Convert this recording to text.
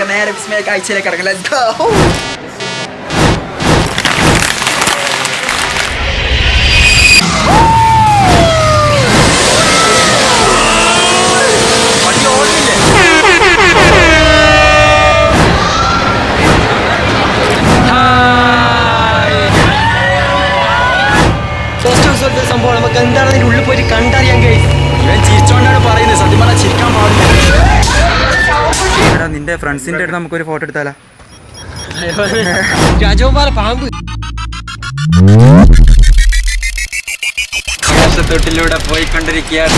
നേരെ വിസ്മയ കാഴ്ചയിലേക്ക് കിടക്കാം സംഭവം നമുക്ക് നിന്റെ ഫ്രണ്ട്സിന്റെ അടുത്ത് നമുക്കൊരു ഫോട്ടോ എടുത്താലോ? രാജകുമാര പാമ്പ്. പോയിക്കൊണ്ടിരിക്കുകയാണ്.